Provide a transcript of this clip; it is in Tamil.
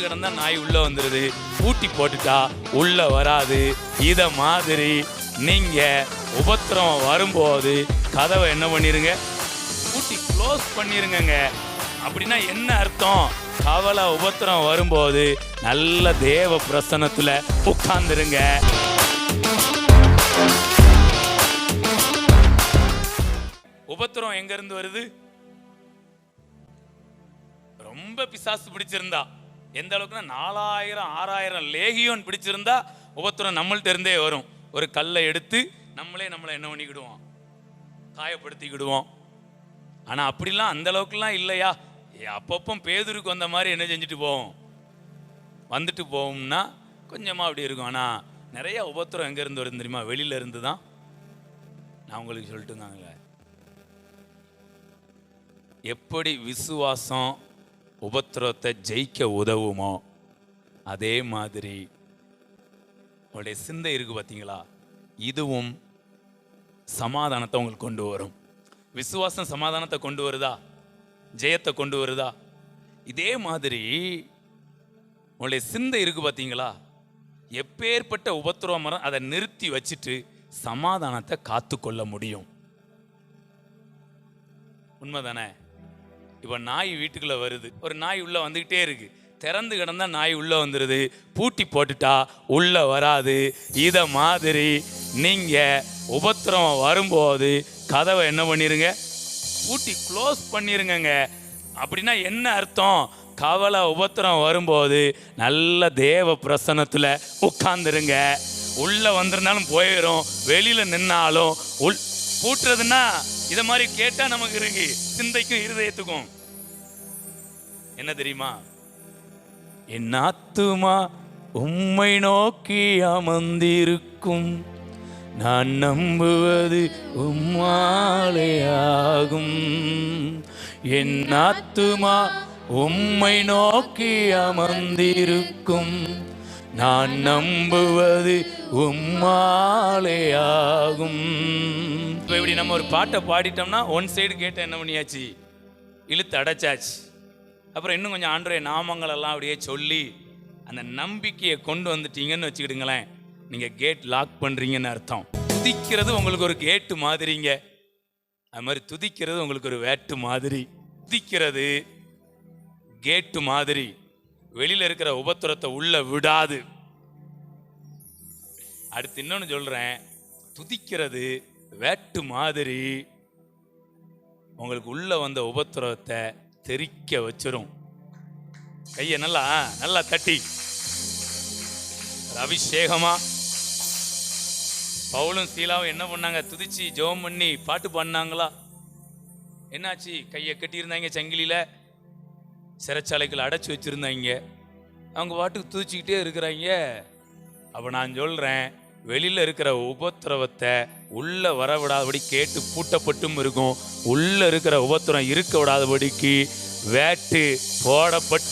திறந்து கிடந்தா நாய் உள்ள வந்துருது. பூட்டி போட்டுட்டா உள்ள வராது. இத மாதிரி நீங்க உபத்திரம் வரும்போது கதவை என்ன பண்ணிருங்க? பூட்டி க்ளோஸ் பண்ணிருங்கங்க. அப்படின்னா என்ன அர்த்தம்? கவலை உபத்திரம் வரும்போது நல்ல தேவ பிரசன்னத்துல உட்கார்ந்துருங்க. உபத்திரம் எங்க இருந்து வருது? ரொம்ப பிசாசு பிடிச்சிருந்தா. எந்த அளவுக்குன்னா நாலாயிரம் ஆறாயிரம் லேகியோன் பிடிச்சிருந்தா ஒவ்வொருத்தரும் நம்மள்ட்ட இருந்தே வரும். ஒரு கல்லை எடுத்து நம்மளே நம்மளை என்ன பண்ணிக்கிடுவோம்? காயப்படுத்திக்கிடுவோம். ஆனால் அப்படிலாம் அந்த அளவுக்குலாம் இல்லையா? அப்பப்போ பேதுருக்கு வந்த மாதிரி என்ன செஞ்சுட்டு போவோம்? வந்துட்டு போவோம்னா கொஞ்சமாக அப்படி இருக்கும். ஆனால் நிறைய உபத்திரம் எங்கேருந்து வரும் தெரியுமா? வெளியில இருந்து தான் நான் உங்களுக்கு சொல்லிட்டுருந்தாங்களே எப்படி விசுவாசம் உபத்திரத்தை ஜெயிக்க உதவுமோ? அதே மாதிரி உங்களுடைய சிந்தை இருக்கு பார்த்தீங்களா? இதுவும் சமாதானத்தை உங்களுக்கு கொண்டு வரும். விசுவாசம் சமாதானத்தை கொண்டு வருதா? ஜெயத்தை கொண்டு வருதா? இதே மாதிரி உங்களுடைய சிந்தை இருக்கு பார்த்தீங்களா? எப்பேற்பட்ட உபத்திரவம் மரம் அதை நிறுத்தி வச்சுட்டு சமாதானத்தை காத்துக்கொள்ள முடியும். உண்மைதானே? இப்போ நாய் வீட்டுக்குள்ளே வருது. ஒரு நாய் உள்ளே வந்துக்கிட்டே இருக்குது திறந்து கிடந்தா நாய் உள்ளே வந்துடுது பூட்டி போட்டுட்டா உள்ளே வராது. இதை மாதிரி நீங்கள் உபத்திரம் வரும்போது கதவை என்ன பண்ணிடுங்க பூட்டி க்ளோஸ் பண்ணிடுங்கங்க அப்படின்னா என்ன அர்த்தம்? கவலை உபத்திரம் வரும்போது நல்ல தேவ பிரசனத்தில் உட்காந்துருங்க உள்ளே வந்துருந்தாலும் போயிடும் வெளியில் நின்னாலும் உள் பூட்டுறதுன்னா இத மாதிரி கேட்டா நமக்கு இருக்கு சிந்தைக்கும் இருதயத்துக்கும். என்ன தெரியுமா? என் ஆத்துமா உம்மை நோக்கி அமர்ந்திருக்கும். நான் நம்புவது உம்மாலே ஆகும். என் ஆத்துமா உம்மை நோக்கி அமர்ந்திருக்கும். நான் நம்புவது உம்மாலே ஆகும். இப்போ இப்படி நம்ம ஒரு பாட்டை பாடிட்டோம்னா ஒன் சைடு கேட்ட என்ன பண்ணியாச்சு? இழுத்து அடைச்சாச்சு. அப்புறம் இன்னும் கொஞ்சம் ஆண்டோடைய நாமங்கள் எல்லாம் அப்படியே சொல்லி அந்த நம்பிக்கையை கொண்டு வந்துட்டீங்கன்னு வச்சுக்கிடுங்களேன். நீங்கள் கேட் லாக் பண்ணுறீங்கன்னு அர்த்தம். துதிக்கிறது உங்களுக்கு ஒரு கேட்டு மாதிரிங்க. அது மாதிரி துதிக்கிறது உங்களுக்கு ஒரு வேட்டு மாதிரி. துதிக்கிறது கேட்டு மாதிரி. வெளியில இருக்கிற உபத்திரத்தை உள்ள விடாது. அடுத்து இன்னொன்று சொல்றேன். துதிக்கிறது வேட்டு மாதிரி உங்களுக்கு உள்ள வந்த உபத்திரவத்தை தெறிக்க வச்சிரும். கையை நல்லா நல்லா தட்டி. ஒரு அபிஷேகமா? பவுலும் சீலாவும் என்ன பண்ணாங்க? துதிச்சு ஜெபம் பண்ணி பாட்டு பாடினாங்களா? என்னாச்சு? கையை கட்டியிருந்தாங்க சங்கிலியில். சிறைச்சாலைகள் அடைச்சி வச்சுருந்தாங்க. அவங்க பாட்டுக்கு தூச்சிக்கிட்டே இருக்கிறாங்க. அப்போ நான் சொல்கிறேன் வெளியில் இருக்கிற உபத்திரவத்தை உள்ளே வர விடாதபடி கேட்டு பூட்டப்பட்டும் இருக்கும். உள்ளே இருக்கிற உபத்திரம் இருக்க விடாதபடிக்கு வேட்டு போடப்பட்டு